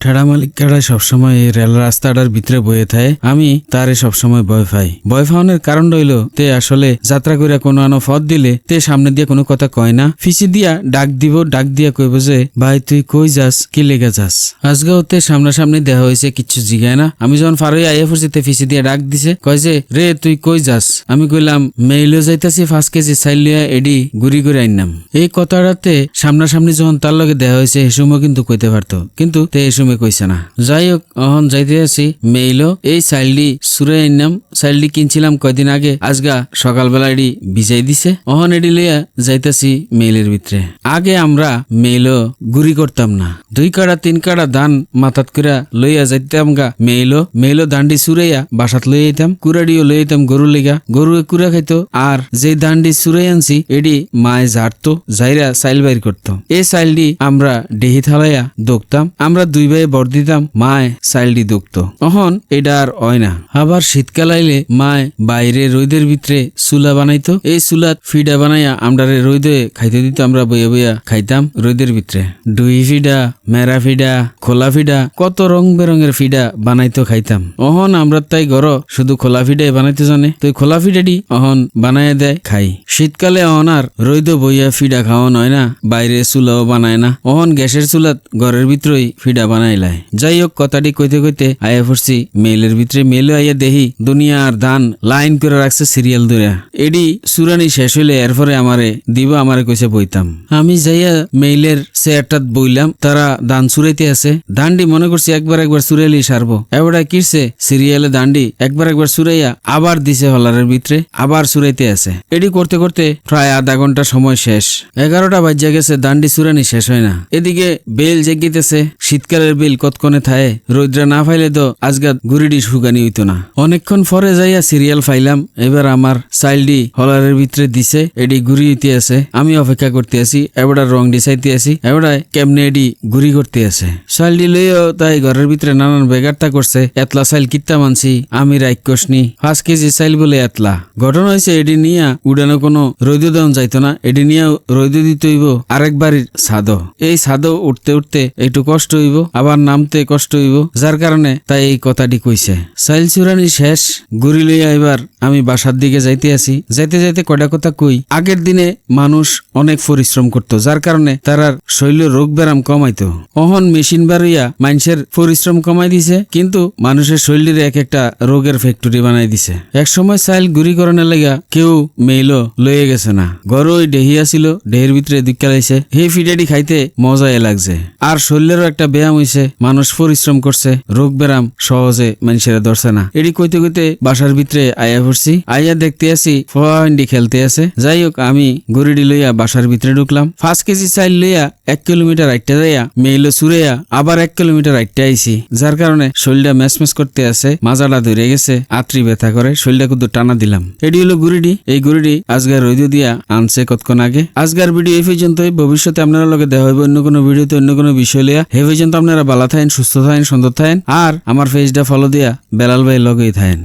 ঠেড়া মালিক কাড়ায় সবসময় এই রেল রাস্তাটার ভিতরে বয়ে থাকে। আমি তারে সবসময় ভয় পাই। ভয় পাওয়ানোর কারণ রইল, তে আসলে যাত্রা করে কোনো আনো ফদ দিলে তে সামনে দিয়ে কোনো কথা কয় না। ফিসি দিয়া ডাক দিব, ডাক দিয়া কইব যে, ভাই, তুই কই যাস? কি লেগে যাস? আজকে ওতে সামনাসামনি দেওয়া হয়েছে কিচ্ছু জিগায় না। আমি যখন ফারই আইয়া পড়ছি তে ফিসি দিয়ে ডাক দিছে, কয় যে, রে, তুই কই যাস? আমি কইলাম, মেইলও যাইতাছি পাঁচ কেজি চাইল লিয়া এডি গুড়ি করে আইনাম এই কথাটাতে সামনাসামনি যখন তার লগে দেওয়া হয়েছে এ সময় কিন্তু কইতে পারতো। কিন্তু তে সময় কইছে না। যাই হোক অহন যাইতে আছি। মেইলও, এই চাইলডি সুরে আইনাম। চাইলডি কিনছিলাম কয়দিন আগে, আজগা সকালবেলা এডি ভিজাই দিছে। অহন এডি লইয়া যাইতাছি মেইলের ভিতরে। আগে আমরা মেইলো গুড়ি করতাম না। দুই কাড়া, তিন কাড়া ধান মাথাত করে লইয়া যাইতাম গা। মেইলো মেইলো দান্ডি সুরাইয়া বাসাত লই আইতাম। কুড়াডিও লই আইতাম গরু লেগা। গরু কুড়া খাইতো, আর যে দান্ডি সুরাই আনছি, এডি মায় ঝাড়তো, যাইরা সাইল বাইর করতো। এই সাইলডি আমরা ডেহি থালাইয়া দোকতাম। আমরা দুই ভাই বর দিতাম মায় সাইলডি দোকতো। অহন এটা আর হয় না। আবার শীতকাল আইলে মায় বাইরে রোদের ভিতরে চুলা বানাইতো। এই চুলাত ফিডা বানাইয়া আমরারে রোদে খাইতে দিত, আমরা বইয়া বইয়া খাইতাম রোদের ভিতরে। দুই ফিডা, মেরা ফিডা, খোলা ফিডা, কত রং বেরঙের ফিডা বানাইতো খাইতাম। অহন আমরা তাই ঘর শুধু খোলা ফিডাই বানাইতে জানে। তো খোলা ফিডাডি অহন বানাইয়া দেয় খাই। শীতকালে অহন আর রইদ বইয়া ফিডা খাওয়া নয় না, বাইরে চুলাও বানায় না। অহন গ্যাসের চুলাত ঘরের ভিতরেই ফিডা বানাইলায় যাই হোক কথাটি কইতে কইতে আয়া পড়ছি মেলের ভিতরে মেলে আইয়া দেহি, দুনিয়া আর ধান লাইন করে রাখছে সিরিয়াল ধরে। এডি সুরানি শেষ হইলে এরপরে আমারে দিব, আমারে কইছে বইতাম। আমি যাইয়া মেইলের চেয়ারটাত বইলাম, তারা দান সুরাইতে আছে। দান্ডি মনে করছি একবার একবার সুরাইলি সারবো। এবারে কিরছে সিরিয়ালে দান্ডি একবার একবার সুরাইয়া আবার দিছে হলারের ভিতরে, আবার সুরাইতে আছে। এডি করতে করতে প্রায় আধা ঘণ্টা সময় শেষ। এগারোটা বাজ্যা গেছে দান্ডি সুরানি শেষ হয় না। এদিকে বেল জেগিতেছে, শীতকালের বেল কতক্ষণে থায়? রৌদ্রা না ফাইলে তো আজগাত গুড়িডি শুকানি হইতো না। অনেকক্ষণ পরে যাইয়া সিরিয়াল ফাইলাম। এবার আমার চাইল্ডি হলারের ভিতরে দিছে, এডি ঘুরি হইতে আছে। আমি অপেক্ষা করতে আছি এবার রং ডিসাইতে আছি। এবার কেমনে এডি ঘুরি করতে আছে? চাইল্ডি লইও তাই ঘরের ভিতরে নানান বেগারটা করছে। এতলা চাইল কিত্তা মানছি, আমি রাইক রাক্ষসনি পাঁচ কেজি চাইল বলে এতলা। ঘটনা হয়েছে এডি নিয়া উড়ানো কোনো রৈদ দেওয়া যাইতো না। এডি নিয়া রৈদ দিতে হইব আরেক বাড়ির ছাদ এই ছাদ উঠতে উঠতে একটু কষ্ট হইব। আবার নামতে কষ্ট হইব, যার কারণে তাই এই কথাটি কইছে। চাইল চুরানি শেষ ঘুরি লইয়া এবার আমি বাসার দিকে যাইতে আছি। যাইতে যাইতে কয়টা কথা কই, আগের দিনে মানুষ অনেক পরিশ্রম করত, যার কারণে তারার শৈল রোগ ব্যারাম কমাইতো। অহন মেশিন বাড়িয়া মানুষের পরিশ্রম কমাই দিছে, কিন্তু মানুষের শরীরের এক একটা রোগের ফ্যাক্টরি বানাই দিছে। এক সময় চাইল গুড়ি করানোর লাগা কেউ মেইলো লয়ে গেছে না। ঘর ওই ডেহিয়া ছিল ডেহের ভিতরে দিকালাইছে হে ফিডাডি খাইতে মজাই লাগছে। আর শরীরেরও একটা ব্যায়াম হইছে মানুষ পরিশ্রম করছে, রোগ ব্যারাম সহজে মানুষের ধরছে না। এডি কইতে কইতে বাসার ভিতরে আয়া পড়ছি। আইয়া দেখতে আসি ফন্ডি খেলতে আছে। যাই হোক আমি গড়িডি লইয়া বাসার ভিতরে ঢুকলাম। পাঁচ কেজি চাইল লইয়া এক কিলোমিটার আইটা যাইয়া, মেইলো সুরেয়া আবার এক কিলোমিটার আইটা আইছি। যার কারণে শরীরটা ম্যাচ করতে আছে, মাজাটা ধরে গেছে, আত্রি ব্যথা করে শরীরটা কিন্তু টানা দিলাম। এডি হলো গুড়িডি এই গুড়িডি আজগার রৈদ দিয়া আনছে কতক্ষণ আগে। আজগার ভিডিও এই পর্যন্তই। ভবিষ্যতে আপনারা লগে দেখা হইব অন্য কোনো ভিডিওতে, অন্য কোনো বিষয় লইয়া। হে পর্যন্ত আপনারা ভালো থাকেন, সুস্থ থাকেন, সুন্দর থাকেন। আর আমার পেজটা ফলো দিয়া বেলাল ভাই লগেই থাকেন।